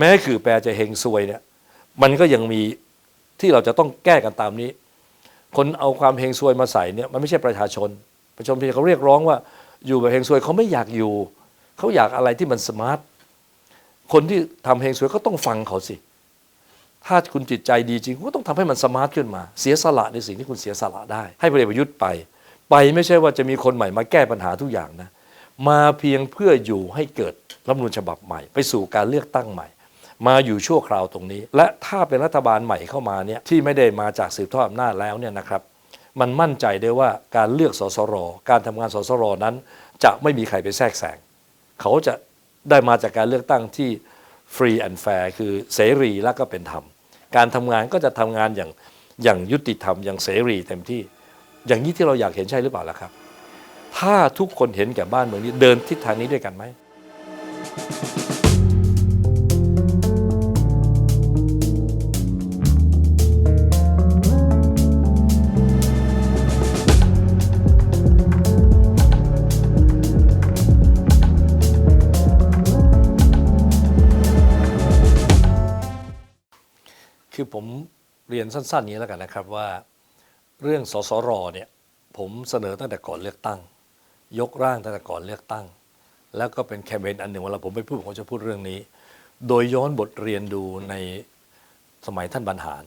แม้คือแปลจะเฮงซวยเนี่ยมันก็ยังมีที่เราจะต้องแก้กันตามนี้ คนเอาความเฮงซวยมาใส่เนี่ยมันไม่ใช่ประชาชน ประชาชนเขาเรียกร้องว่าอยู่แบบเฮงซวยเขาไม่อยากอยู่ เขาอยากอะไรที่มันสมาร์ทคนที่ทำเฮงซวยก็ต้องฟังเขาสิ ถ้าคุณจิตใจดีจริงก็ต้องทำให้มันสมาร์ทขึ้นมา เสียสละในสิ่งที่คุณเสียสละได้ ให้พลเอกประยุทธ์ไป ไปไม่ใช่ว่าจะมีคนใหม่มาแก้ปัญหาทุกอย่างนะ มาเพียงเพื่ออยู่ให้เกิดรัฐมนูญฉบับใหม่ ไปสู่การเลือกตั้งใหม่ มาอยู่ชั่วคราวตรงนี้ และถ้าเป็นรัฐบาลใหม่เข้ามาเนี่ยที่ไม่ได้มาจากสืบทอดอำนาจแล้วเนี่ยนะครับมันมั่นใจได้ว่าการเลือกสสร การทำงานสสรนั้น จะไม่มีใครไปแทรกแซงเขาจะได้มาจากการเลือกตั้งที่ฟรีแอนด์แฟร์คือเสรีและก็เป็นธรรม การทำงานก็จะทำงานอย่างอย่างยุติธรรมอย่างเสรีเต็มที่ อย่างนี้ที่เราอยากเห็นใช่หรือเปล่าล่ะครับ ถ้าทุกคนเห็นแก่บ้านเมืองนี้เดินทิศทางนี้ด้วยกันไหม รียนสั้นๆนี้แล้วกันนะครับว่าเรื่องสสรเนี่ยผมเสนอตั้งแต่ก่อนเลือกตั้ง ยกร่างตั้งแต่ก่อนเลือกตั้ง แล้วก็เป็นแคมเปญอันหนึ่งเวลาผมไปพูดผมจะพูดเรื่องนี้ โดยย้อนบทเรียนดูในสมัยท่านบรรหาร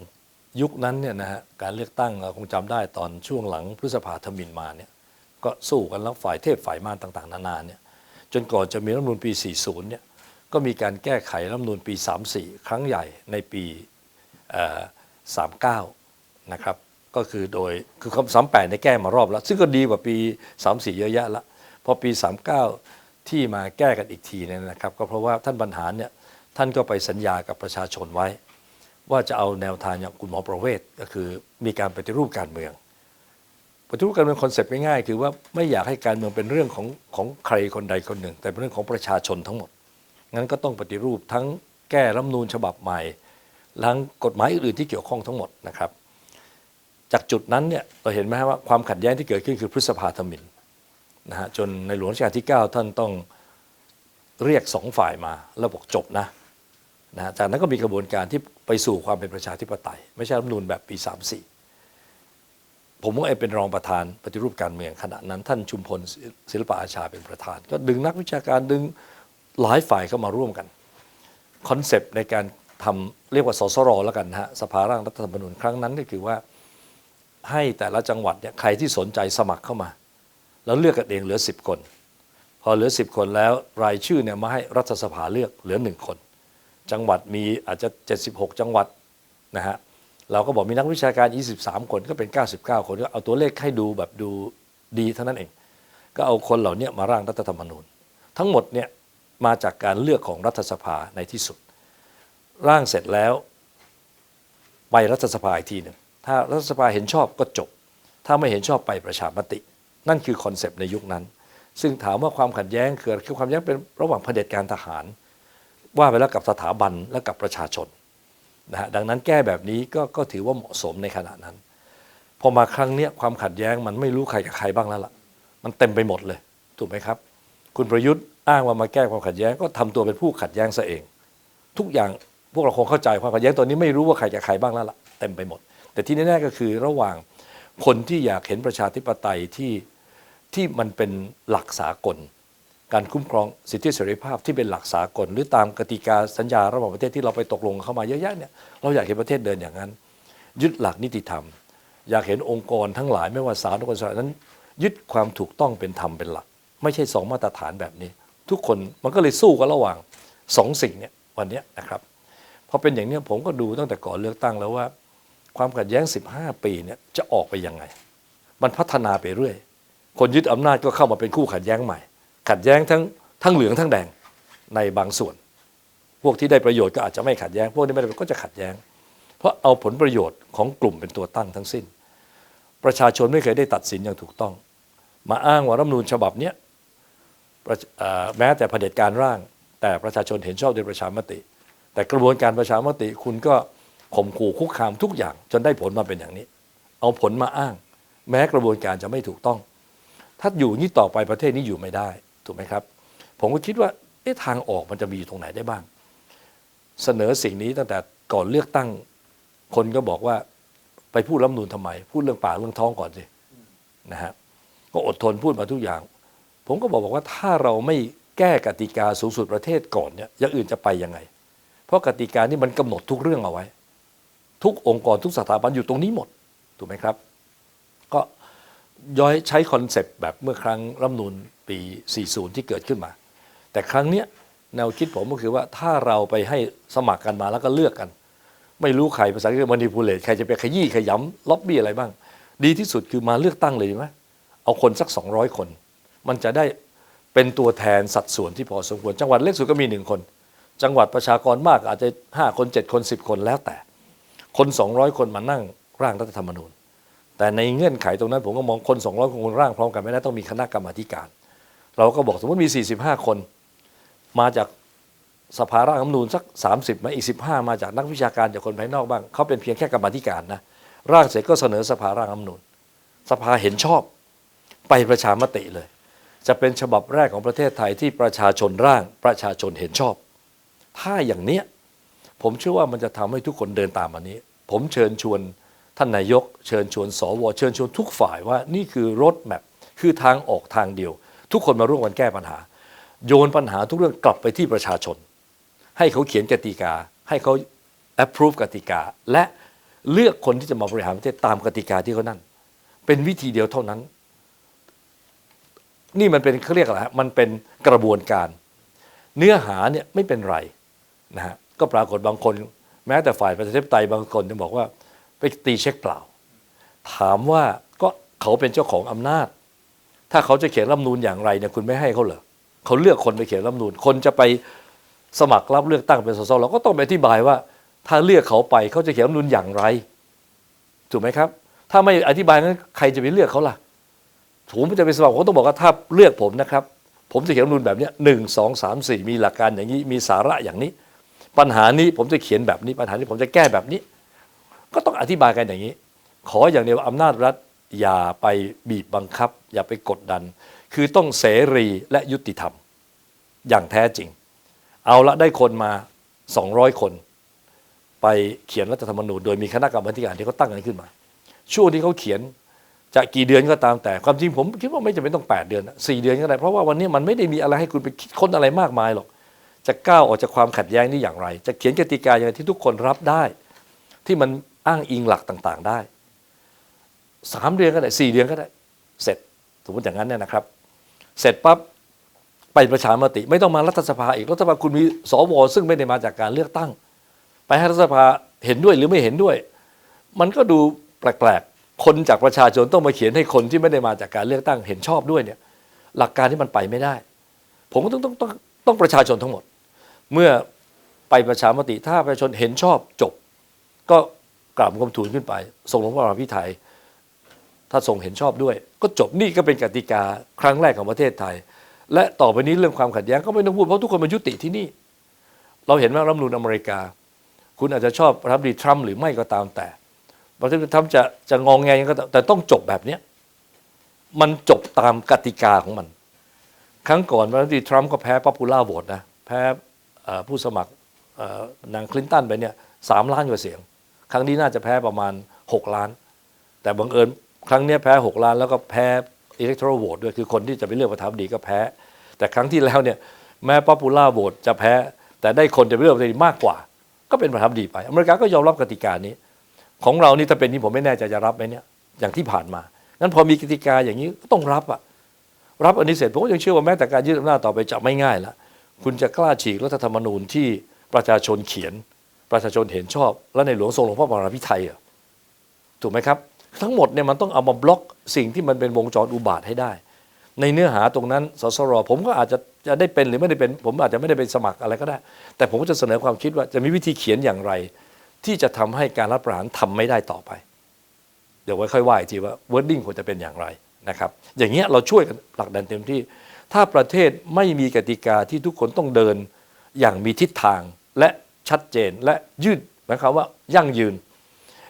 ยุคนั้นเนี่ยนะฮะการเลือกตั้งเราคงจำได้ตอนช่วงหลังพฤษภาธมินมาเนี่ยก็สู้กันแล้วฝ่ายเทพฝ่ายมารต่างๆ นานาเนี่ยจนก่อนจะมีรัฐธรรมนูญปี 40 เนี่ยก็มีการแก้ไขรัฐธรรมนูญปี 34 ครั้งใหญ่ในปีสามเก้านะครับก็คือโดยคือคำสามแปดในแก้มารอบแล้ว ซึ่งก็ดีกว่าปีสามสี่เยอะแยะละพอปีสามเก้าที่มาแก้กันอีกทีเนี่ยนะครับ ก็เพราะว่าท่านบรรหารเนี่ยท่านก็ไปสัญญากับประชาชนไว้ ว่าจะเอาแนวทางอย่างคุณหมอประเวศก็คือมีการปฏิรูปการเมืองปฏิรูปการเมืองคอนเซ็ปต์ง่ายๆคือว่าไม่อยากให้การเมืองเป็นเรื่องของของใครคนใดคนหนึ่ง แต่เป็นเรื่องของประชาชนทั้งหมดงั้นก็ต้องปฏิรูปทั้งแก้รัฐมนูญฉบับใหม่ ทั้งกฎหมายอื่นๆที่เกี่ยวข้องทั้งหมดนะครับ จากจุดนั้นเนี่ยเราเห็นไหมว่าความขัดแย้งที่เกิดขึ้นคือพฤษภาธมินนะฮะจนในหลวงรัชกาลที่ 9 ท่านต้องเรียกสองฝ่ายมาแล้วบอกจบนะนะฮะจากนั้นก็มีกระบวนการที่ไปสู่ความเป็นประชาธิปไตย ไม่ใช่รัฐมนูญแบบปี 34 ผมว่าเองเป็นรองประธานปฏิรูปการเมืองขณะนั้น ท่านชุมพลศิลปะอาชาเป็นประธาน ก็ดึงนักวิชาการดึงหลายฝ่ายเข้ามาร่วมกันคอนเซปต์ในการ ทำเรียกว่าสสรแล้วกันนะฮะสภาร่างรัฐธรรมนูญครั้งนั้นก็คือว่าให้แต่ละจังหวัดเนี่ยใครที่สนใจสมัครเข้ามา แล้วเลือกกันเองเหลือ 10 คน พอเหลือ 10 คนแล้วรายชื่อเนี่ยมาให้รัฐสภาเลือกเหลือ 1 คน จังหวัดมีอาจจะ 76 จังหวัดนะฮะเราก็บอกมีนักวิชาการ 23 คนก็เป็น 99 คนก็เอาตัวเลขให้ดูแบบดูดีเท่านั้นเอง ก็เอาคนเหล่านี้มาร่างรัฐธรรมนูญ ทั้งหมดเนี่ยมาจากการเลือกของรัฐสภาในที่สุด ร่างเสร็จแล้ว ไปรัฐสภาอีกทีหนึ่งถ้ารัฐสภาเห็นชอบก็จบ ถ้าไม่เห็นชอบไปประชามติ นั่นคือคอนเซปต์ในยุคนั้น ซึ่งถามว่าความขัดแย้งคือคือความแย้งเป็นระหว่างเผด็จการทหาร ว่าไปแล้วกับสถาบันและกับประชาชนนะฮะดังนั้นแก้แบบนี้ก็ก็ถือว่าเหมาะสมในขณะนั้นพอมาครั้งเนี้ยความขัดแย้งมันไม่รู้ใครกับใครบ้างแล้วล่ะ มันเต็มไปหมดเลย ถูกไหมครับ คุณประยุทธ์อ้างว่ามาแก้ความขัดแย้งก็ทำตัวเป็นผู้ขัดแย้งซะเอง ทุกอย่าง พวกเราคงเข้าใจความขัดแย้งตอนนี้ไม่รู้ว่าใครกับใครบ้างแล้วล่ะเต็มไปหมด แต่ที่แน่ๆก็คือระหว่างคนที่อยากเห็นประชาธิปไตยที่ที่มันเป็นหลักสากล การคุ้มครองสิทธิเสรีภาพที่เป็นหลักสากล หรือตามกติกาสัญญาระหว่างประเทศที่เราไปตกลงเข้ามาเยอะแยะเนี่ยเราอยากเห็นประเทศเดินอย่างนั้น ยึดหลักนิติธรรม อยากเห็นองค์กรทั้งหลายไม่ว่าศาลองค์กรศาลนั้น ยึดความถูกต้องเป็นธรรมเป็นหลัก ไม่ใช่สองมาตรฐานแบบนี้ ทุกคนมันก็เลยสู้กันระหว่างสองสิ่งเนี่ยวันนี้นะครับ อเป็นอย่างนี้ผมก็ดูตั้งแต่ก่อนเลือกตั้งแล้วว่า ความขัดแย้ง 15 ปีเนี่ยจะออกไปยังไง มันพัฒนาไปเรื่อย คนยึดอำนาจก็เข้ามาเป็นคู่ขัดแย้งใหม่ ขัดแย้งทั้งทั้งเหลืองทั้งแดงในบางส่วน พวกที่ได้ประโยชน์ก็อาจจะไม่ขัดแย้ง พวกที่ไม่ได้ประโยชน์ก็จะขัดแย้ง เพราะเอาผลประโยชน์ของกลุ่มเป็นตัวตั้งทั้งสิ้น ประชาชนไม่เคยได้ตัดสินอย่างถูกต้อง มาอ้างว่ารัฐมนูญฉบับเนี้ยแม้แต่เผด็จการร่าง แต่ประชาชนเห็นชอบโดยประชามติ แต่กระบวนการประชามติคุณก็ข่มขู่คุกคามทุกอย่างจนได้ผลมาเป็นอย่างนี้ เอาผลมาอ้าง แม้กระบวนการจะไม่ถูกต้อง ถ้าอยู่นี้ต่อไปประเทศนี้อยู่ไม่ได้ถูกไหมครับ ผมก็คิดว่าเอ๊ะทางออกมันจะมีอยู่ตรงไหนได้บ้าง เสนอสิ่งนี้ตั้งแต่ก่อนเลือกตั้ง คนก็บอกว่าไปพูดรัฐมนูนทำไม พูดเรื่องป่าเรื่องท้องก่อนสินะฮะก็อดทนพูดมาทุกอย่าง ผมก็บอกบอกว่าถ้าเราไม่แก้กติกาสูงสุดประเทศก่อนเนี่ยอย่างอื่นจะไปยังไง เพราะกติกานี่มันกำหนดทุกเรื่องเอาไว้ ทุกองค์กรทุกสถาบันอยู่ตรงนี้หมดถูกไหมครับ ก็ย้อยใช้คอนเซปต์แบบเมื่อครั้งรัฐมนูนปี 40 ที่เกิดขึ้นมา แต่ครั้งเนี้ยแนวคิดผมก็คือว่าถ้าเราไปให้สมัครกันมาแล้วก็เลือกกัน ไม่รู้ใครภาษาอังกฤษมัน i พูเลตใครจะไปขยี้ขยำล็อบบี้อะไรบ้าง ดีที่สุดคือมาเลือกตั้งเลยไหมเอาคนสัก 200 คน มันจะได้เป็นตัวแทนสัดส่วนที่พอสมควรจังหวัดเล็กสุดก็มีหนึ่งคน จังหวัดประชากรมากอาจจะ 5 คน 7 คน 10 คนแล้วแต่ คน 200 คนมานั่งร่างรัฐธรรมนูญ แต่ในเงื่อนไขตรงนั้นผมก็มองคน 200 คนร่างพร้อมกันไม่ได้ต้องมีคณะกรรมาธิการ เราก็บอกสมมติมี 45 คน มาจากสภาร่างรัฐธรรมนูญสัก 30มาอีก 15 มาจากนักวิชาการจากคนภายนอกบ้างเขาเป็นเพียงแค่กรรมาธิการนะร่างเสร็จก็เสนอสภาร่างรัฐธรรมนูญ สภาเห็นชอบไปประชามติเลย จะเป็นฉบับแรกของประเทศไทยที่ประชาชนร่างประชาชนเห็นชอบ ถ้าอย่างเนี้ยผมเชื่อว่ามันจะทำให้ทุกคนเดินตามอันนี้ ผมเชิญชวนท่านนายก เชิญชวนสวเชิญชวนทุกฝ่ายว่านี่คือรถแมพคือทางออกทางเดียว ทุกคนมาร่วมกันแก้ปัญหา โยนปัญหาทุกเรื่องกลับไปที่ประชาชน ให้เขาเขียนกติกา ให้เขา approve กติกา และเลือกคนที่จะมาบริหารประเทศตามกติกาที่เขานั่น เป็นวิธีเดียวเท่านั้น นี่มันเป็นเขาเรียกอะไรฮะมันเป็นกระบวนการ เนื้อหาเนี่ยไม่เป็นไร นะฮะก็ปรากฏบางคน แม้แต่ฝ่ายประชาธิปไตยบางคนจะบอกว่าไปตีเช็คเปล่า ถามว่าก็เขาเป็นเจ้าของอำนาจ ถ้าเขาจะเขียนรัฐธรรมนูญอย่างไรเนี่ยคุณไม่ให้เขาเหรอเขาเลือกคนไปเขียนรัฐธรรมนูญคนจะไปสมัครรับเลือกตั้งเป็นสสเราก็ต้องไปอธิบายว่า ถ้าเลือกเขาไปเขาจะเขียนรัฐธรรมนูญอย่างไรถูกไหมครับ ถ้าไม่อธิบายนั้นใครจะไปเลือกเขาล่ะผมจะไปสมัครผมต้องบอกว่าถ้าเลือกผมนะครับ ผมจะเขียนรัฐธรรมนูญแบบนี้หนึ่งสองสามสี่มีหลักการอย่างนี้มีสาระอย่างนี้ ปัญหานี้ผมจะเขียนแบบนี้ปัญหานี้ผมจะแก้แบบนี้ ก็ต้องอธิบายกันอย่างนี้ ขออย่างเดียวว่าอำนาจรัฐอย่าไปบีบบังคับ อย่าไปกดดัน คือต้องเสรีและยุติธรรม อย่างแท้จริง เอาละได้คนมา 200 คน ไปเขียนรัฐธรรมนูญโดยมีคณะกรรมาธิการที่เขาตั้งกันขึ้นมา ช่วงที่เขาเขียนจะกี่เดือนก็ตามแต่ความจริงผมคิดว่าไม่จำเป็นต้อง 8 เดือนอะ4เดือนก็ได้เพราะว่าวันนี้มันไม่ได้มีอะไรให้คุณไปคิดค้นอะไรมากมายหรอก จะก้าวออกจากความขัดแย้งนี้อย่างไร จะเขียนกติกาอย่างไรที่ทุกคนรับได้ ที่มันอ้างอิงหลักต่างๆได้สามเดือนก็ได้สี่เดือนก็ได้ เสร็จสมมติอย่างนั้นเนี่ยนะครับ เสร็จปั๊บไปประชามติ ไม่ต้องมารัฐสภาอีกรัฐสภาคุณมีสวซึ่งไม่ได้มาจากการเลือกตั้ง ไปให้รัฐสภาเห็นด้วยหรือไม่เห็นด้วย มันก็ดูแปลกๆ คนจากประชาชนต้องมาเขียนให้คนที่ไม่ได้มาจากการเลือกตั้งเห็นชอบด้วยเนี่ยหลักการที่มันไปไม่ได้ ผมก็ต้องต้องต้องต้องประชาชนทั้งหมด เมื่อไปประชามติถ้าประชาชนเห็นชอบจบ ก็กราบคมทูลขึ้นไปส่งลงพระบรมพิไทยถ้าส่งเห็นชอบด้วย ก็จบนี่ก็เป็นกติกาครั้งแรกของประเทศไทย และต่อไปนี้เรื่องความขัดแย้งก็ไม่ต้องพูดเพราะทุกคนมันยุติที่นี่ เราเห็นว่ารัฐมนูลอเมริกา คุณอาจจะชอบประธานาธิบดีทรัมป์หรือไม่ก็ตามแต่ประธานดีทรัมป์จะจะงองแงยังก็แต่ต้องจบแบบเนี้ยมันจบตามกติกาของมัน ครั้งก่อนประธานาธิบดีทรัมป์ก็แพ้ป๊อปปูล่าโหวตนะแพ้ ผู้สมัครนางคลินตันไปเนี่ยสามล้านกว่าเสียง ครั้งนี้น่าจะแพ้ประมาณ 6 ล้าน แต่บังเอิญครั้งนี้แพ้ 6 ล้านแล้วก็แพ้ electoral vote ด้วยคือคนที่จะไปเลือกประธานดีก็แพ้ แต่ครั้งที่แล้วเนี่ยแม้ popular vote จะแพ้ แต่ได้คนจะไปเลือกประธานดีมากกว่า ก็เป็นประธานดีไป อเมริกาก็ยอมรับกติกานี้ ของเรานี่ถ้าเป็นนี้ผมไม่แน่ใจจะรับไหมเนี่ยอย่างที่ผ่านมางั้นพอมีกติกาอย่างนี้ก็ต้องรับอะรับอันนี้เสร็จผมก็ยังเชื่อว่าแม้แต่การยืดอำนาจต่อไปจะไม่ง่ายละ คุณจะกล้าฉีกรัฐธรรมนูญที่ประชาชนเขียน ประชาชนเห็นชอบ และในหลวงทรงลงพระบรมพิไทยเหรอถูกไหมครับ ทั้งหมดเนี่ยมันต้องเอามาบล็อกสิ่งที่มันเป็นวงจรอุบาทให้ได้ ในเนื้อหาตรงนั้นสสรผมก็อาจจะจะได้เป็นหรือไม่ได้เป็น ผมอาจจะไม่ได้เป็นสมัครอะไรก็ได้ แต่ผมก็จะเสนอความคิดว่าจะมีวิธีเขียนอย่างไร ที่จะทำให้การรัฐประหารทำไม่ได้ต่อไป เดี๋ยวไว้ค่อยว่าอีกทีว่า wording ควรจะเป็นอย่างไรนะครับ อย่างเงี้ยเราช่วยกันผลักดันเต็มที่ ถ้าประเทศไม่มีกติกาที่ทุกคนต้องเดินอย่างมีทิศทางและชัดเจนและยืดหมายความว่ายั่งยืน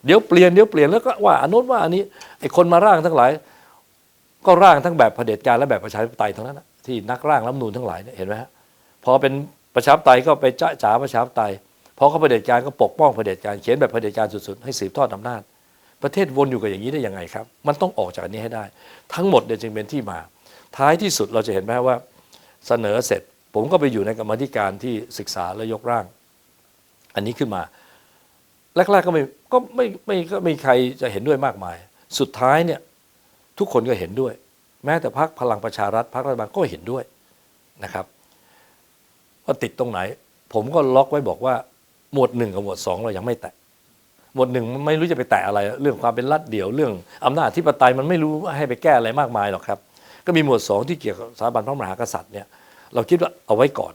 เดี๋ยวเปลี่ยนเดี๋ยวเปลี่ยนแล้วก็ว่าอนโน้นว่าอันนี้ไอ้คนมาร่างทั้งหลาย ก็ร่างทั้งแบบเผด็จการและแบบประชาธิปไตยทั้งนั้นที่นักร่างรัฐมนูญทั้งหลายเนี่ยเห็นไหมฮะพอเป็นประชาธิปไตยก็ไปจ้าจ๋าประชาธิปไตยพอเขาเผด็จการก็ปกป้องเผด็จการเขียนแบบเผด็จการสุดๆให้สืบทอดอำนาจ ประเทศวนอยู่กับอย่างนี้ได้ยังไงครับ มันต้องออกจากนนี้ให้ได้ ทั้งหมดเนี่ยจึงเป็นที่มา ท้ายที่สุดเราจะเห็นไหมว่าเสนอเสร็จ ผมก็ไปอยู่ในกรรมธิการที่ศึกษาและยกร่าง อันนี้ขึ้นมาแรกๆก็ไม่ก็ไม่ไม่ก็ไม่มีใครจะเห็นด้วยมากมาย สุดท้ายเนี่ยทุกคนก็เห็นด้วย แม้แต่พรรคพลังประชารัฐพรรครัฐบาลก็เห็นด้วยนะครับว่าติดตรงไหน ผมก็ล็อกไว้บอกว่าหมวดหนึ่งกับหมวดสองเรายังไม่แตะหมวดหนึ่งไม่รู้จะไปแตะอะไร เรื่องความเป็นรัฐเดี่ยวเรื่องอำนาจที่ปไตยมันไม่รู้ให้ไปแก้อะไรมากมายหรอกครับ ก็มีหมวดสองที่เกี่ยวกับสถาบันพระมหากษัตริย์เนี่ยเราคิดว่าเอาไว้ก่อน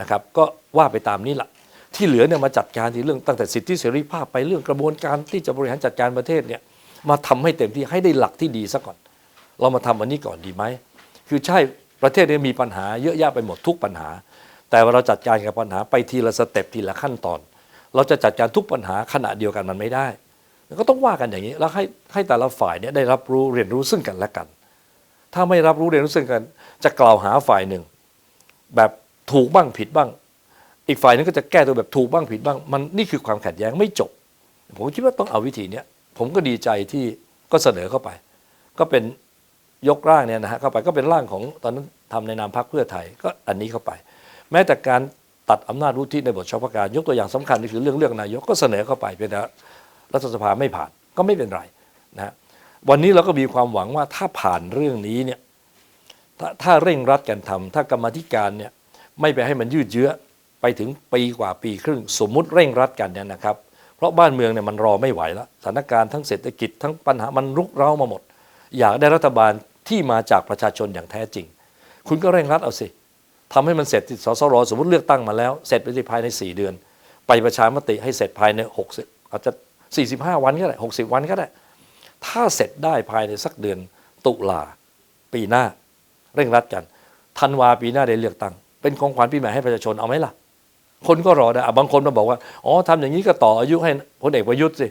นะครับ ก็ว่าไปตามนี้ละที่เหลือเนี่ยมาจัดการที่เรื่องตั้งแต่สิทธิเสรีภาพไปเรื่องกระบวนการที่จะบริหารจัดการประเทศเนี่ยมาทำให้เต็มที่ให้ได้หลักที่ดีซะก่อน เรามาทำอันนี้ก่อนดีไหมคือใช่ประเทศนี้มีปัญหาเยอะแยะไปหมดทุกปัญหา แต่ว่าเราจัดการกับปัญหาไปทีละสเต็ปทีละขั้นตอน เราจะจัดการทุกปัญหาขณะเดียวกันมันไม่ได้ก็ต้องว่ากันอย่างนี้แล้วให้ให้แต่ละฝ่ายเนี่ยได้รับรู้เรียนรู้ซึ่งกันและกัน ถ้าไม่รับรู้เรียนรู้ซึ่งกัน จะกล่าวหาฝ่ายหนึ่ง แบบถูกบ้างผิดบ้าง อีกฝ่ายหนึงก็จะแก้ตัวแบบถูกบ้างผิดบ้าง มันนี่คือความขัดแย้งไม่จบ ผมคิดว่าต้องเอาวิธีเนี้ยผมก็ดีใจที่ก็เสนอเข้าไป ก็เป็นยกร่างเนี่ยนะฮะเข้าไปก็เป็นร่างของตอนนั้นทำในนามพรรคเพื่อไทยก็อันนี้เข้าไป แม้แต่การตัดอำนาจวุฒิในบทเฉพาะการยกตัวอย่างสำคัญนี่คือเรื่องเลือกนายกก็เสนอเข้าไปเป็นแต่รัฐสภาไม่ผ่านก็ไม่เป็นไรนะฮะ วันนี้เราก็มีความหวังว่าถ้าผ่านเรื่องนี้เนี่ยถ้าถ้าเร่งรัดกันทำถ้ากรรมธิการเนี่ยไม่ไปให้มันยืดเยื้อไปถึงปีกว่าปีครึ่ง สมมุติเร่งรัดกันเนี่ยนะครับ เพราะบ้านเมืองเนี่ยมันรอไม่ไหวแล้วสถานการณ์ทั้งเศรษฐกิจทั้งปัญหามันรุกเร้ามาหมด อยากได้รัฐบาลที่มาจากประชาชนอย่างแท้จริง คุณก็เร่งรัดเอาสิทำให้มันเสร็จสสรสมมติเลือกตั้งมาแล้ว เสร็จไปภายใน 4 เดือน ไปประชามติให้เสร็จภายใน 60อาจจะ45 วันก็ได้60 วันก็ได้ ถ้าเสร็จได้ภายในสักเดือนตุลาปีหน้า เร่งรัดกันธันวาปีหน้าได้เลือกตั้ง เป็นของขวัญปีใหม่ให้ประชาชนเอาไหมล่ะ คนก็รอได้อะบางคนมาบอกว่าอ๋อทำอย่างนี้ก็ต่ออายุให้พลเอกประยุทธ์สิ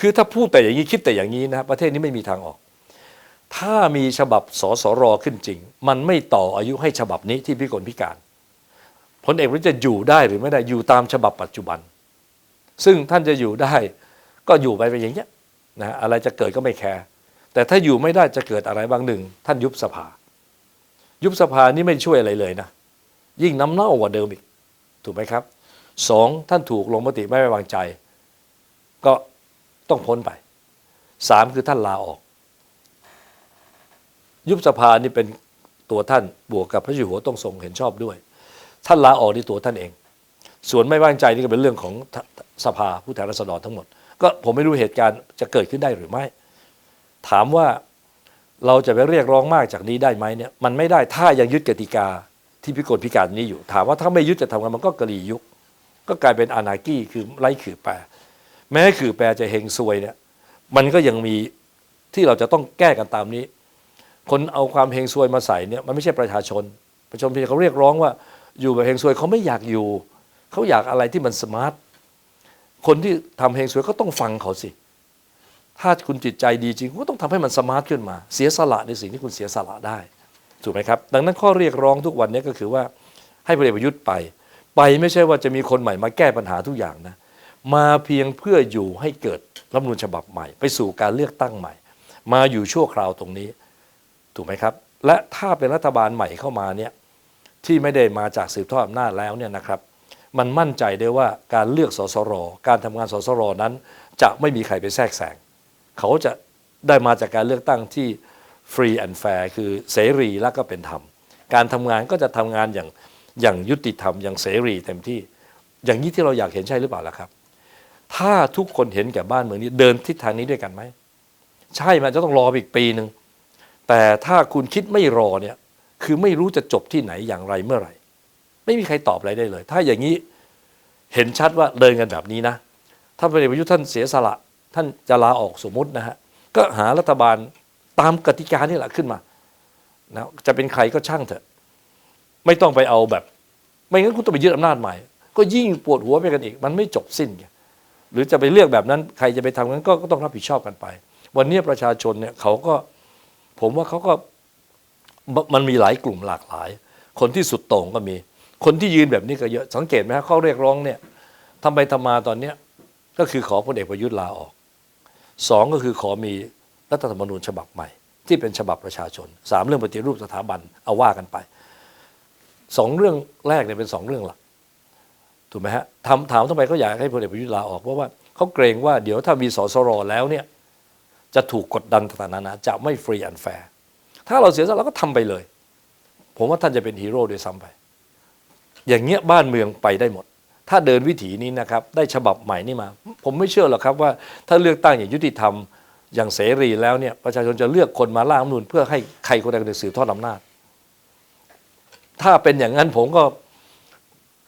คือถ้าพูดแต่อย่างนี้คิดแต่อย่างนี้นะประเทศนี้ไม่มีทางออก ถ้ามีฉบับสสรขึ้นจริง มันไม่ต่ออายุให้ฉบับนี้ที่พิกลพิการพลเอกประยุทธ์จะอยู่ได้หรือไม่ได้อยู่ตามฉบับปัจจุบัน ซึ่งท่านจะอยู่ได้ก็อยู่ไปเป็นอย่างเงี้ย นะอะไรจะเกิดก็ไม่แคร์แต่ถ้าอยู่ไม่ได้จะเกิดอะไรบางหนึ่ง ท่านยุบสภา ยุบสภานี่ไม่ช่วยอะไรเลยนะ ยิ่งน้ำเน่ากว่าเดิมอีก ถูกไหมครับสองท่านถูกลงมติไม่ไว้วางใจ ก็ต้องพ้นไปสามคือท่านลาออก ยุบสภานี่เป็นตัวท่านบวกกับพระจ้าอยู่หัวต้องทรงเห็นชอบด้วย ท่านลาออกนี่ตัวท่านเอง ส่วนไม่วางใจนี่ก็เป็นเรื่องของสภาผู้แทนราษฎรทั้งหมด ก็ผมไม่รู้เหตุการณ์จะเกิดขึ้นได้หรือไม่ ถามว่าเราจะไปเรียกร้องมากจากนี้ได้ไหมเนี่ยมันไม่ได้ถ้ายังยึดกติกาที่พิกลพิการนี้อยู่ ถามว่าถ้าไม่ยึดจะทำกันมันก็กระลียุค ก็กลายเป็นอนาคีคือไร้ขื่อแปรแม้ขื่อแปรจะเฮงซวยเนี่ยมันก็ยังมีที่เราจะต้องแก้กันตามนี้ คนเอาความเฮงซวยมาใส่เนี่ยมันไม่ใช่ประชาชน ประชาชนเขาเรียกร้องว่าอยู่แบบเฮงซวยเขาไม่อยากอยู่ เขาอยากอะไรที่มันสมาร์ท คนที่ทำเฮงซวยก็ต้องฟังเขาสิ ถ้าคุณจิตใจดีจริงก็ต้องทำให้มันสมาร์ทขึ้นมา เสียสละในสิ่งที่คุณเสียสละได้ ถูกไหมครับ ดังนั้นข้อเรียกร้องทุกวันนี้ก็คือว่าให้พลเอกประยุทธ์ไป ไปไม่ใช่ว่าจะมีคนใหม่มาแก้ปัญหาทุกอย่างนะ มาเพียงเพื่ออยู่ให้เกิดรัฐมนูญฉบับใหม่ ไปสู่การเลือกตั้งใหม่ มาอยู่ชั่วคราวตรงนี้ ถูกไหมครับ และถ้าเป็นรัฐบาลใหม่เข้ามาเนี่ยที่ไม่ได้มาจากสืบทอดอำนาจแล้วเนี่ยนะครับ มันมั่นใจได้ว่าการเลือกสสร การทำงานสสรนั้น จะไม่มีใครไปแทรกแซงเขาจะได้มาจากการเลือกตั้งที่ฟรีแอนด์แฟร์คือเสรีและก็เป็นธรรม การทำงานก็จะทำงานอย่างอย่างยุติธรรมอย่างเสรีเต็มที่ อย่างนี้ที่เราอยากเห็นใช่หรือเปล่าล่ะครับ ถ้าทุกคนเห็นแก่บ้านเมืองนี้เดินทิศทางนี้ด้วยกันไหม ใช่มันจะต้องรออีกปีหนึ่งแต่ถ้าคุณคิดไม่รอเนี่ยคือไม่รู้จะจบที่ไหนอย่างไรเมื่อไหร่ ไม่มีใครตอบอะไรได้เลย ถ้าอย่างนี้เห็นชัดว่าเดินกันแบบนี้นะ ถ้าพลเอกประยุทธ์ท่านเสียสละ ท่านจะลาออกสมมตินะฮะ ก็หารัฐบาลตามกติกานี่แหละขึ้นมานะจะเป็นใครก็ช่างเถอะ ไม่ต้องไปเอาแบบ ไม่งั้นคุณต้องไปยึดอำนาจใหม่ ก็ยิ่งปวดหัวไปกันอีก มันไม่จบสิ้น หรือจะไปเลือกแบบนั้น ใครจะไปทำนั้นกก็ต้องรับผิดชอบกันไป วันนี้ประชาชนเนี่ยเขาก็ ผมว่าเขาก็มันมีหลายกลุ่มหลากหลาย คนที่สุดโต่งก็มี คนที่ยืนแบบนี้ก็เยอะสังเกตไหมฮะข้อเรียกร้องเนี่ยทำไปทำมาตอนเนี้ยก็คือขอพลเอกประยุทธ์ลาออกสองก็คือขอมีรัฐธรรมนูญฉบับใหม่ ที่เป็นฉบับประชาชนสามเรื่องปฏิรูปสถาบันเอาว่ากันไปสองเรื่องแรกเนี่ยเป็นสองเรื่องหลักถูกไหมฮะถามถามทำไมเขาอยากให้พลเอกประยุทธ์ลาออกเพราะว่าเขาเกรงว่าเดี๋ยวถ้ามีสสรแล้วเนี่ยจะถูกกดดันต่างๆนานาจะไม่ฟรีอันแฟร์ถ้าเราเสียสละเราก็ทำไปเลย ผมว่าท่านจะเป็นฮีโร่ด้วยซ้ำไป อย่างเงี้ยบ้านเมืองไปได้หมด ถ้าเดินวิถีนี้นะครับได้ฉบับใหม่นี่มา ผมไม่เชื่อหรอกครับว่าถ้าเลือกตั้งอย่างยุติธรรมอย่างเสรีแล้วเนี่ยประชาชนจะเลือกคนมาล่างรัฐมนูนเพื่อให้ใครคนใดคนหนึ่งสืบทอดอำนาจ ถ้าเป็นอย่างนั้นผมก็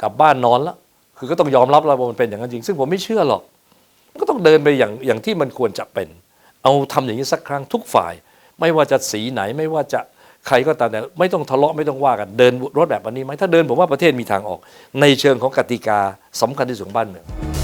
กลับบ้านนอนละคือก็ต้องยอมรับแล้วว่ามันเป็นอย่างนั้นจริง ซึ่งผมไม่เชื่อหรอกก็ต้องเดินไปอย่างอย่างที่มันควรจะเป็น เอาทำอย่างนี้สักครั้งทุกฝ่าย ไม่ว่าจะสีไหนไม่ว่าจะ ใครก็ตามแต่ไม่ต้องทะเลาะไม่ต้องว่ากันเดินรถแบบอันนี้ไหมถ้าเดินผมว่าประเทศมีทางออก ในเชิงของกติกาสำคัญที่สุดของบ้านเมือง